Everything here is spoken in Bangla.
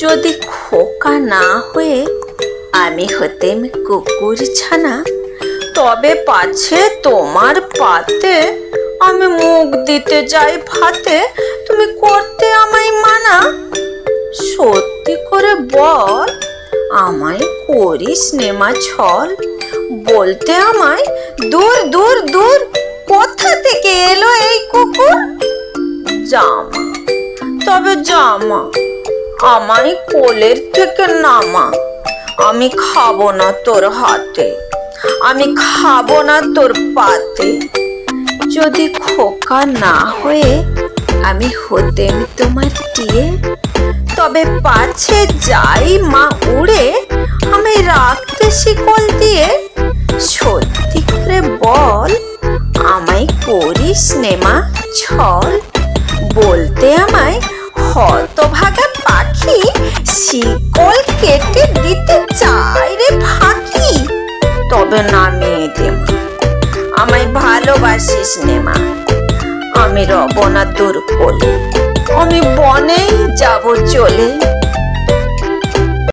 যদি খোকা না হয়ে আমি হতেম কুকুর ছানা, তবে পাছে তোমার পাতে আমি মুখ দিতে যাই ভাতে, তুমি করতে আমায় মানা। সত্যি করে বল, আমায় করিস নেমা ছল, বলতে আমায় দূর দূর দূর, কোথা থেকে এলো এই কুকুর? জামা, তবে জামা আমায় কোলের থেকে নামা। আমি খাব না তোর হাতে। আমি খাব না তোর পাতে। যদি খোকা না হয়ে আমি হতেম তোমার টিয়ে তবে পাছে যাই মা উড়ে আমি রাখতে শিকল দিয়ে। সত্যি করে বল, আমায় করিস নেমা ছল। বলতে আমায় হতভাগা তবে না মেয়ে দেব। আমায় ভালোবাসিস নে মা। আমি রব না তোর আমি বনেই যাব চলে।